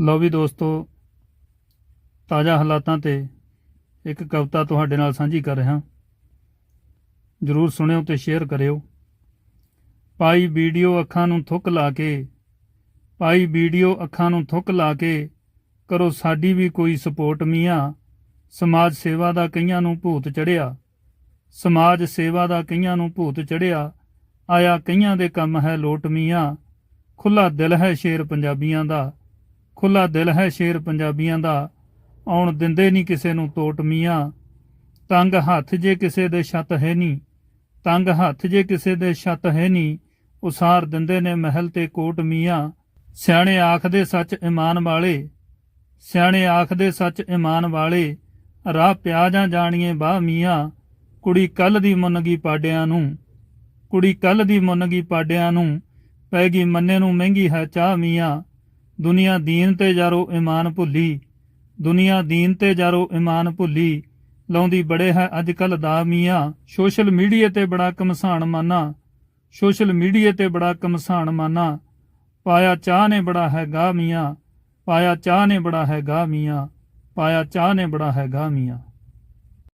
ਲਓ ਵੀ ਦੋਸਤੋ, ਤਾਜ਼ਾ ਹਾਲਾਤਾਂ ਤੇ ਇੱਕ ਕਵਿਤਾ ਤੁਹਾਡੇ ਨਾਲ ਸਾਂਝੀ ਕਰ ਰਿਹਾ। ਜਰੂਰ ਸੁਣਿਓ ਤੇ ਸ਼ੇਅਰ ਕਰਿਓ। ਪਾਈ ਵੀਡੀਓ ਅੱਖਾਂ ਨੂੰ ਥੁੱਕ ਲਾ ਕੇ ਪਾਈ ਵੀਡੀਓ ਅੱਖਾਂ ਨੂੰ ਥੁੱਕ ਲਾ ਕੇ, ਕਰੋ ਸਾਡੀ ਵੀ ਕੋਈ ਸਪੋਰਟ ਮੀਆਂ। ਸਮਾਜ ਸੇਵਾ ਦਾ ਕਈਆਂ ਨੂੰ ਭੂਤ ਚੜਿਆ ਸਮਾਜ ਸੇਵਾ ਦਾ ਕਈਆਂ ਨੂੰ ਭੂਤ ਚੜਿਆ ਆਇਆ ਕਈਆਂ ਦੇ ਕੰਮ ਹੈ ਲੋਟ ਮੀਆਂ। ਖੁੱਲਾ ਦਿਲ ਹੈ ਸ਼ੇਰ ਪੰਜਾਬੀਆਂ ਦਾ। ਖੁੱਲਾ ਦਿਲ ਹੈ ਸ਼ੇਰ ਪੰਜਾਬੀਆਂ ਦਾ, ਆਉਣ ਦਿੰਦੇ ਨਹੀਂ ਕਿਸੇ ਨੂੰ ਤੋਟ ਮੀਆਂ। ਤੰਗ ਹੱਥ ਜੇ ਕਿਸੇ ਦੇ ਛੱਤ ਹੈ ਨਹੀਂ ਤੰਗ ਹੱਥ ਜੇ ਕਿਸੇ ਦੇ ਛੱਤ ਹੈ ਨਹੀਂ ਉਸਾਰ ਦਿੰਦੇ ਨੇ ਮਹਿਲ ਤੇ ਕੋਟ ਮੀਆਂ। ਸਿਆਣੇ ਆਖਦੇ ਸੱਚ ਇਮਾਨ ਵਾਲੇ, ਸਿਆਣੇ ਆਖਦੇ ਸੱਚ ਇਮਾਨ ਵਾਲੇ, ਰਾਹ ਪਿਆ ਜਾਂ ਜਾਣੀਏ ਬਾਹ ਮੀਆਂ। ਕੁੜੀ ਕੱਲ ਦੀ ਮੁੰਨਗੀ ਪਾਡਿਆਂ ਨੂੰ, ਕੁੜੀ ਕੱਲ ਦੀ ਮੁੰਨਗੀ ਪਾਡਿਆਂ ਨੂੰ, ਪੈ ਗਈ ਮੰਨੇ ਨੂੰ ਮਹਿੰਗੀ ਹੈ ਚਾਹ ਮੀਆਂ। ਦੁਨੀਆ ਦੀਨ ਤੇ ਯਾਰੋ ਇਮਾਨ ਭੁੱਲੀ। ਦੁਨੀਆ ਦੀਨ ਤੇ ਯਾਰੋ ਇਮਾਨ ਭੁੱਲੀ। ਲਾਉਂਦੀ ਬੜੇ ਹੈ ਅੱਜ ਕੱਲ ਦਾ ਮੀਆਂ। ਸੋਸ਼ਲ ਮੀਡੀਆ ਤੇ ਬੜਾ ਕਮਸਾਨ ਮਾਨਾ। ਸੋਸ਼ਲ ਮੀਡੀਆ ਤੇ ਬੜਾ ਕਮਸਾਨ ਮਾਨਾ। ਪਾਇਆ ਚਾਹ ਨੇ ਬੜਾ ਹੈ ਗਾ ਮੀਆਂ। ਪਾਇਆ ਚਾਹ ਨੇ ਬੜਾ ਹੈ ਗਾ ਮੀਆਂ। ਪਾਇਆ ਚਾਹ ਨੇ ਬੜਾ ਹੈ ਗਾ ਮੀਆਂ।